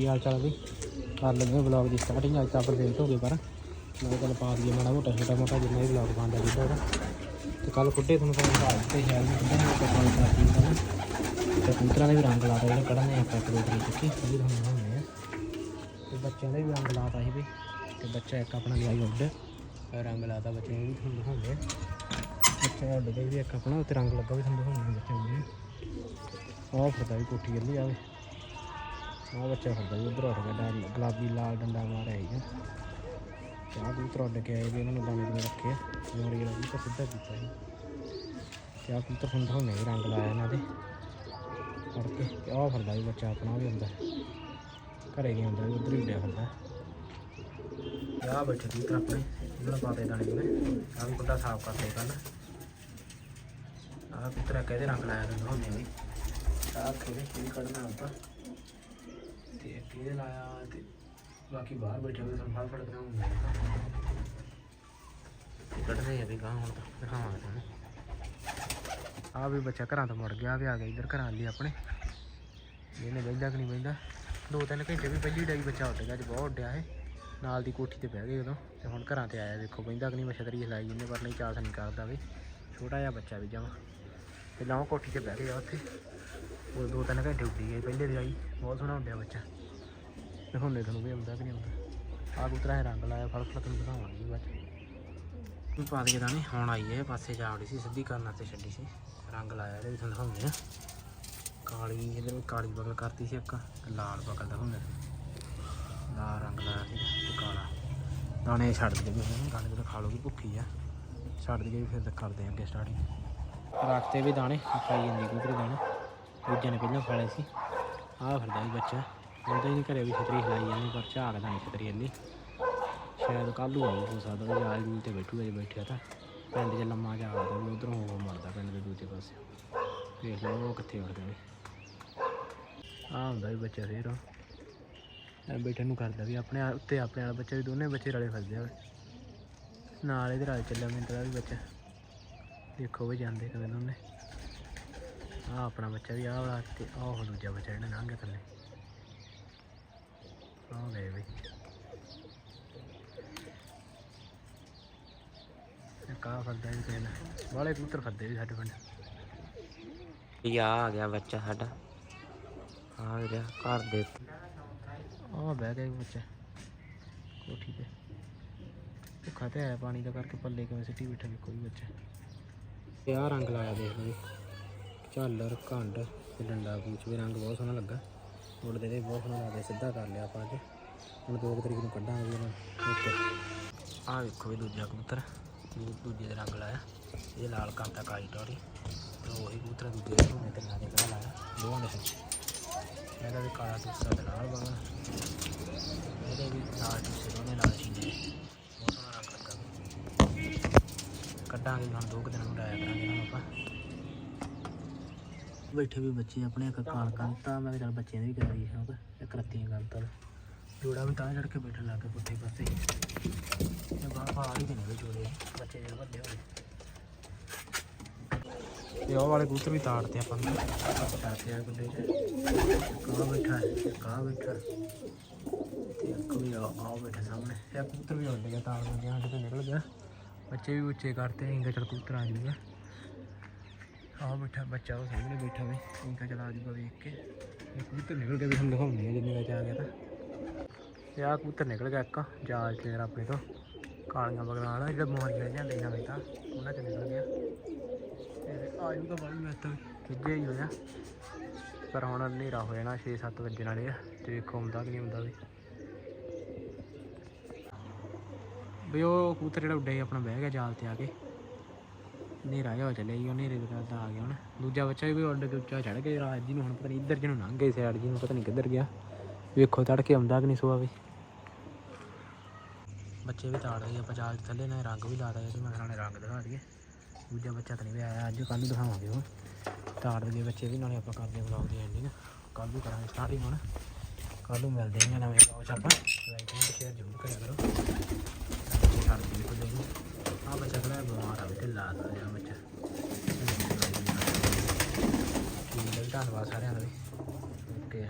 ਕੀ ਹਾਲ ਚਾਲ ਵੀ ਕਰ ਲੈਂਦੇ ਵਲੌਗ ਦੀ ਸਟਾਰਟਿੰਗ ਅੱਜ ਤਾਂ ਲੇਟ ਹੋ ਗਏ ਪਰ ਮੈਂ ਚੱਲ ਪਾ ਦਈਏ ਮਾੜਾ ਮੋਟਾ ਛੋਟਾ ਮੋਟਾ ਜਿੰਨਾ ਵੀ ਵਲੌਗ ਬਣਦਾ ਜਿੱਦਾਂ ਦਾ। ਤੇ ਕੱਲ ਫੁੱਟੇ ਤੁਹਾਨੂੰ ਪਤਾ ਹਾਲ ਤੇ ਸ਼ਾਇਦ ਨਹੀਂ ਕਿੰਨੇ ਆਪਾਂ ਕਾਲ ਕਰਦੀ ਹੈ ਤੇ ਕਬੂਤਰਾਂ ਦੇ ਵੀ ਰੰਗ ਲਾਤਾ ਜਿਹੜੇ ਕੱਢਣੇ ਆਪਾਂ ਇੱਕ ਦੋ ਤਰੀਕ ਚੁੱਕੀ ਉਹ ਵੀ ਤੁਹਾਨੂੰ ਦਿਖਾਉਂਦੇ ਆ ਤੇ ਬੱਚਿਆਂ ਦੇ ਵੀ ਰੰਗ ਲਾਤਾ ਸੀ ਵੀ, ਤੇ ਬੱਚਾ ਇੱਕ ਆਪਣਾ ਲਿਆਈ ਉੱਡ। ਰੰਗ ਲਾਤਾ ਬੱਚੇ ਨੂੰ ਵੀ ਤੁਹਾਨੂੰ ਦਿਖਾਉਂਦੇ ਬੱਚਾ ਉੱਡ ਦੇ ਵੀ ਇੱਕ ਆਪਣਾ ਉੱਤੇ ਰੰਗ ਲੱਗਾ ਵੀ ਤੁਹਾਨੂੰ ਦਿਖਾਉਂਦੇ ਬੱਚੇ ਨੂੰ। ਆਹ ਫਿਰਦਾ ਵੀ ਕੋਠੀ ਗੱਲੀ ਆਵੇ ਆਹ ਬੱਚਾ ਫਿਰਦਾ ਜੀ ਉਧਰ ਉੱਡ ਗਿਆ ਡਾਲ ਗੁਲਾਬੀ ਲਾਲ ਡੰਡਾ ਮਾਰਿਆ ਹੈਗਾ ਤੇ ਕਬੂਤਰ ਉੱਡ ਕੇ ਆਏ ਵੀ ਇਹਨਾਂ ਨੂੰ ਦਾਣੇ ਦੇ ਰੱਖੇ ਜੋੜੀ ਵਾਲਾ ਤਾਂ ਸਿੱਧਾ ਕੀਤਾ ਸੀ ਤੇ ਆਹ ਕਬੂਤਰ ਹੁੰਦਾ ਹੁੰਦੇ ਰੰਗ ਲਾਇਆ ਇਹਨਾਂ ਦੇ। ਕਰਕੇ ਤੇ ਆਹ ਫਿਰਦਾ ਵੀ ਬੱਚਾ ਆਪਣਾ ਵੀ ਹੁੰਦਾ। ਘਰੇ ਨਹੀਂ ਹੁੰਦਾ, ਉਧਰ ਹੀ ਉੱਡਿਆ ਫਿਰਦਾ। ਤੇ ਬੈਠੇ ਕਬੂਤਰ ਆਪਣੇ, ਇਹਨਾਂ ਨੂੰ ਪਾਤੇ ਦਾਣੇ ਦੇ ਆਹ ਵੀ ਕੁੱਡਾ ਸਾਫ਼ ਕਰਦੇ ਕੱਲ ਆਹ ਕਬੂਤਰ ਕਹਿੰਦੇ ਰੰਗ ਲਾਇਆ ਹੁੰਦਾ ਹੁੰਦੇ ਵੀ ਆਹ ਖੇੜੇ ਕੀ ਕੱਢਣਾ ਆਪਾਂ। ਤੇ ਲਾਇਆ ਤੇ ਬਾਕੀ ਬਾਹਰ ਬੈਠੇ ਹੋਏ ਸਾਨੂੰ ਫੜ ਹੁੰਦੇ ਤੇ। ਕੱਢਦੇ ਆ ਵੀ ਗਾਂ ਹੁਣ ਤਾਂ, ਦਿਖਾਵਾਂਗੇ ਤੁਹਾਨੂੰ। ਆ ਵੀ ਬੱਚਾ ਘਰਾਂ ਤੋਂ ਮੁੜ ਗਿਆ, ਵੀ ਆ ਗਿਆ ਇੱਧਰ ਘਰਾਂ ਲਈ ਆਪਣੇ। ਇਹਨੇ ਬੈਠਦਾ ਕਿ ਨਹੀਂ ਬੈਠਦਾ ਦੋ ਤਿੰਨ ਘੰਟੇ ਵੀ ਪਹਿਲੀ ਡਾਈ ਬੱਚਾ ਉੱਡ ਗਿਆ, ਅੱਜ ਬਹੁਤ ਉੱਡਿਆ ਇਹ। ਨਾਲ ਦੀ ਕੋਠੀ ਤੇ ਬਹਿ ਗਏ ਉਦੋਂ, ਤੇ ਹੁਣ ਘਰਾਂ ਤੇ ਆਇਆ, ਦੇਖੋ ਬੈਠਦਾ ਕਿ ਨਹੀਂ ਮਛਤਰੀ ਹਲਾਈ ਇਹਨੇ ਪਰ ਨਹੀਂ ਚਾਸ ਨਹੀਂ ਕਰਦਾ ਵੀ। ਛੋਟਾ ਜਿਹਾ ਬੱਚਾ ਵੀ ਜਮਾ। ਤੇ ਲਾਉ ਕੋਠੀ ਤੇ ਬਹਿ ਗਿਆ ਉੱਥੇ। ਉਹ ਦੋ ਤਿੰਨ ਘੰਟੇ ਉੱਡੀ ਗਏ, ਪਹਿਲੇ ਦੀ ਬਹੁਤ ਸੋਹਣਾ ਉੱਡਿਆ ਬੱਚਾ। ਦਿਖਾਉਂਦੇ ਤੁਹਾਨੂੰ ਵੀ ਆਉਂਦਾ ਕਿ ਨਹੀਂ ਆਉਂਦਾ। ਆਹ ਕਬੂਤਰਾਂ ਦੇ ਰੰਗ ਲਾਇਆ ਫੜ ਫੜ ਤੁਹਾਨੂੰ ਦਿਖਾਵਾਂਗੇ ਬਾਅਦ ਚ। ਪਾ ਦੇ ਦਾਣੇ ਹੁਣ ਆਈ ਹੈ, ਪਾਸੇ ਜਾ ਵੜੀ ਸੀ, ਸਿੱਧੀ ਕਰਨ ਵਾਸਤੇ ਛੱਡੀ ਸੀ। ਰੰਗ ਲਾਇਆ ਇਹਦੇ ਵੀ ਤੁਹਾਨੂੰ ਦਿਖਾਉਂਦੇ ਆ ਕਾਲੀ ਇਹਦੇ ਵਿੱਚ ਕਾਲੀ ਬਗਲ ਕਰਤੀ ਸੀ ਇੱਕ, ਲਾਲ ਬਗਲ ਦਾ ਲਾਲ ਰੰਗ ਲਾਇਆ ਸੀ ਤੇ ਕਾਲਾ। ਦਾਣੇ ਛੱਡ ਦੇ ਵੀ ਹੁਣ ਦਾਣੇ ਤਾਂ ਖਾ ਲੋਗੀ ਭੁੱਖੀ ਆ। ਛੱਡ ਦੇ ਵੀ ਫਿਰ ਤਾਂ ਕਰਦੇ ਆਂ ਅੱਗੇ ਸਟਾਰਟਿੰਗ ਰੱਖਤੇ ਵੀ ਦਾਣੇ, ਖਾਈ ਜਾਂਦੀ ਕਬੂਤਰ ਦਾਣੇ। ਦੂਜੇ ਨੇ ਪਹਿਲਾਂ ਖਾ ਲਏ ਸੀ। ਆਹ ਫਿਰਦਾ ਵੀ ਬੱਚਾ। ਉਹਦਾ ਹੀ ਨਹੀਂ ਘਰੇ ਵੀ ਛਤਰੀ ਖਲਾਈ ਜਾਂਦੀ, ਪਰ ਝਾਕਦਾ ਨਹੀਂ ਛਤਰੀ ਇੰਨੀ। ਸ਼ਾਇਦ ਕੱਲ੍ਹ ਨੂੰ ਆਊ ਹੋ ਸਕਦਾ ਵੀ ਆਜ ਤੇ ਬੈਠੂਗਾ ਜੇ ਬੈਠਿਆ ਤਾਂ। ਪਿੰਡ 'ਚ ਲੰਮਾ ਝਾਕਦਾ ਵੀ ਉਧਰੋਂ ਉਹ ਮਰਦਾ ਪਿੰਡ ਦੇ ਦੂਜੇ ਪਾਸੇ। ਵੇਖ ਲਓ ਉਹ ਕਿੱਥੇ ਉੱਡਦਾ ਵੀ ਆਹ ਹੁੰਦਾ ਵੀ ਬੱਚਾ ਫੇਰ। ਐ ਬੈਠਣ ਨੂੰ ਕਰਦਾ ਵੀ ਆਪਣੇ ਉੱਤੇ ਆਪਣੇ ਵਾਲਾ ਬੱਚਾ ਵੀ, ਦੋਨੇ ਬੱਚੇ ਰਲੇ ਫਿਰਦੇ ਆ। ਨਾਲ ਇਹਦੇ ਨਾਲ ਚੱਲਿਆ ਮਿੰਟ ਦਾ ਵੀ ਬੱਚਾ। ਦੇਖੋ ਵੀ ਜਾਂਦੇ ਕਦੇ ਦੋਨੇ। ਆ ਆਪਣਾ ਬੱਚਾ ਵੀ, ਆਹ ਵਾਲਾ ਤੇ ਆਹ ਦੂਜਾ ਬੱਚਾ ਜਿਹੜਾ ਲੰਘ ਥੱਲੇ। ਵੀ। ਕਾ ਫਰਦਾ ਵੀ ਕਹਿੰਦਾ ਵਾਲੇ ਕਬੂਤਰ ਫਰਦੇ ਵੀ ਸਾਡੇ ਪਿੰਡ। ਇਹ ਆ ਗਿਆ ਬੱਚਾ ਸਾਡਾ। ਆ ਗਿਆ ਘਰ ਦੇ। ਆ ਬਹਿ ਗਿਆ ਬੱਚਾ। ਕੋਠੀ ਤੇ। ਭੁੱਖਾ ਤੇ ਆਇਆ ਪਾਣੀ ਦਾ ਕਰਕੇ ਪੱਲੇ ਕਿਵੇਂ ਸਿੱਟੀ ਬੈਠਾ ਵੀ ਕੋਈ ਬੱਚਾ। ਤੇ ਆ ਰੰਗ ਲਾਇਆ ਦੇਖ ਲਓ ਜੀ। ਝਾਲਰ ਘੰਡ ਤੇ ਡੰਡਾ ਪੂਛ ਵੀ ਰੰਗ ਬਹੁਤ ਸੋਹਣਾ ਲੱਗਾ। ਮੁੰਡੇ ਦੇ ਬਹੁਤ ਸੋਹਣਾ ਲੱਗਦਾ ਸਿੱਧਾ ਕਰ ਲਿਆ ਆਪਾਂ ਅੱਜ। ਹੁਣ 2 ਤਰੀਕ ਨੂੰ ਕੱਢਾਂਗੇ ਵੀ ਇਹਨਾਂ ਓਕੇ ਆਹ ਵੇਖੋ ਵੀ ਦੂਜਾ ਕਬੂਤਰ। ਦੂਜੇ ਦੇ ਰੰਗ ਲਾਇਆ। ਇਹ ਲਾਲ ਕਰਤਾ ਕਾਲੀ ਟੋਰੀ। ਤੇ ਉਹੀ ਕਬੂਤਰ ਦੂਜੇ ਦੇ ਹੋਣੇ ਤੇ ਨਾਲੇ ਦਾ ਲਾਇਆ। ਦੋਵਾਂ ਦੇ ਵਿੱਚ ਇਹਦਾ ਵੀ ਕਾਲਾ ਟੁੱਸਾ ਤੇ ਲਾਲ ਬਾਗਾ ਇਹਦੇ ਵੀ ਲਾਲ ਦੂਸਰੇ ਦੋਨੇ ਲਾਲ ਚੀਨੇ ਬਹੁਤ ਸੋਹਣਾ ਰੰਗ ਲੱਗਾ। ਕੱਢਾਂਗੇ ਹੁਣ ਦੋ ਕੁ ਦਿਨਾਂ ਨੂੰ ਲਾਇਆ ਕਰਾਂਗੇ ਇਹਨਾਂ ਨੂੰ ਆਪਾਂ। ਬੈਠੇ ਵੀ ਬੱਚੇ ਆਪਣੇ ਇੱਕ ਕਾਲ ਕੰਤਾ ਮੈਂ ਕਿਹਾ ਚੱਲ ਬੱਚਿਆਂ ਦੀ ਵੀ ਕਰਾਈ ਸ਼ੌਂਕ, ਇੱਕ ਰੱਤੀਆਂ ਕੰਤਾ ਜੋੜਾ ਵੀ ਤਾਂ ਚੜ ਕੇ ਬੈਠਣ ਲੱਗ ਗਿਆ ਪੁੱਠੇ ਪਾਸੇ। ਇਹ ਬਾਹਰ ਬਾਹਰ ਹੀ ਤੇ ਜੋੜੇ, ਬੱਚੇ ਜਿਹੜੇ ਵੱਡੇ ਹੋਏ। ਤੇ ਉਹ ਵਾਲੇ ਕਬੂਤਰ ਵੀ ਤਾੜਦੇ ਆਪਾਂ ਨੂੰ। ਤਾੜਦੇ ਆ ਗੁੱਡੇ ਕਾਹ ਬੈਠਾ ਕਾਹ ਬੈਠਾ। ਤੇ ਇੱਕ ਵੀ ਆ ਬੈਠਾ ਸਾਹਮਣੇ। ਇਹ ਕਬੂਤਰ ਵੀ ਉੱਡ ਗਿਆ ਤਾੜ ਨੂੰ ਜਿਹਾ ਕਿਤੇ ਨਿਕਲ ਗਿਆ। ਬੱਚੇ ਵੀ ਉੱਚੇ ਕਰਤੇ, ਇੰਗਾ ਚਲ ਕਬੂਤਰ ਆ ਜੂਗਾ ਆ ਬੈਠਾ, ਬੱਚਾ ਉਹ ਸਾਹਮਣੇ ਬੈਠਾ ਵੇ। ਇੰਗਾ ਚਲ ਜੂਗਾ ਵੇਖ ਕੇ। ਇਹ ਕਬੂਤਰ ਨਿਕਲ ਗਿਆ ਵੀ ਤੁਹਾਨੂੰ ਦਿਖਾਉਂਦੇ ਆ ਜਿੰਨੇ ਵਿੱਚ ਆ ਗਿਆ ਤਾਂ। ਤੇ ਆਹ ਕਬੂਤਰ ਨਿਕਲ ਗਿਆ ਇੱਕ, ਜਾਲ ਤੇ ਆਪਣੇ ਤੋਂ। ਕਾਲੀਆਂ ਬਗਲਾਂ ਵਾਲਾ, ਜਿਹੜਾ ਬਿਮਾਰੀਆਂ ਜਾਂਦੇ ਨਵੇਂ ਤਾਂ, ਉਹਨਾਂ ਚ ਨਿਕਲ ਗਿਆ। ਤੇ ਆਯੂ ਤਾਂ ਬੜੀ ਮੈਂ ਤਾਂ ਖਿੱਜਿਆ ਹੀ ਹੋਇਆ। ਪਰ ਹੁਣ ਹਨੇਰਾ ਹੋ ਜਾਣਾ 6-7 ਵਜੇ ਨਾਲੇ ਆ, ਤੇ ਵੇਖੋ ਹੁੰਦਾ ਕਿ ਨਹੀਂ ਹੁੰਦਾ ਵੀ। ਵੀ ਉਹ ਕਬੂਤਰ ਜਿਹੜਾ ਉੱਡਿਆ ਸੀ, ਆਪਣਾ ਬਹਿ ਗਿਆ ਜਾਲ ਤੇ ਆ ਕੇ। ਹਨੇਰਾ ਜਿਹਾ ਹੋ ਚੱਲਿਆ ਜੀ ਉਹ ਹਨੇਰੇ ਦੇ ਨਾਲ ਆ ਗਿਆ ਹੁਣ। ਦੂਜਾ ਬੱਚਾ ਵੀ ਕੋਈ ਉੱਡ ਕੇ ਉੱਚਾ ਚੜ ਗਿਆ ਰਾਜ ਜੀ ਨੂੰ ਹੁਣ ਪਤਾ ਨਹੀਂ ਇੱਧਰ ਜਿਹਨੂੰ ਲੰਘ ਗਏ ਸਾਈਡ ਜੀ ਨੂੰ, ਪਤਾ ਨਹੀਂ ਕਿੱਧਰ ਗਿਆ। ਵੇਖੋ ਤੜਕੇ ਆਉਂਦਾ ਕਿ ਨਹੀਂ ਸੁਆ ਵੀ। ਬੱਚੇ ਵੀ ਤਾੜ ਰਹੇ ਆਪਾਂ ਜਾਲ ਥੱਲੇ ਨੇ, ਰੰਗ ਵੀ ਲਾਤਾ ਜੇ ਮੈਂ ਨਾਲੇ ਰੰਗ ਦਿਖਾ ਦਈਏ। ਦੂਜਾ ਬੱਚਾ ਤਾਂ ਨਹੀਂ ਵੀ ਆਇਆ, ਅੱਜ ਕੱਲ੍ਹ ਨੂੰ ਦਿਖਾਵਾਂਗੇ ਉਹ ਤਾੜ ਦੇ ਬੱਚੇ ਵੀ, ਨਾਲੇ ਆਪਾਂ ਕਰਦੇ ਵਲੌਗ ਦੀ ਐਂਡਿੰਗ ਕੱਲ ਨੂੰ ਕਰਾਂਗੇ ਸਟਾਰਟਿੰਗ ਹੁਣ। ਕੱਲ ਨੂੰ ਮਿਲਦੇ ਹਾਂ ਨਵੇਂ ਵਲੌਗ 'ਚ ਆਪਾਂ। ਲਾਈਕ ਸ਼ੇਅਰ ਜ਼ਰੂਰ ਕਰਿਆ ਕਰੋ। ਬੱਚੇ ਛੱਡ ਦੀ ਕੋਈ ਆ ਬੱਚਾ ਕਿਹੜਾ ਬਿਮਾਰ ਆ ਵੀ ਢਿੱਲਾ ਦਾ ਜਿਹਾ ਬੱਚਾ। ਠੀਕ ਹੈ ਜੀ, ਧੰਨਵਾਦ ਸਾਰਿਆਂ ਦਾ ਵੀ। ਓਕੇ।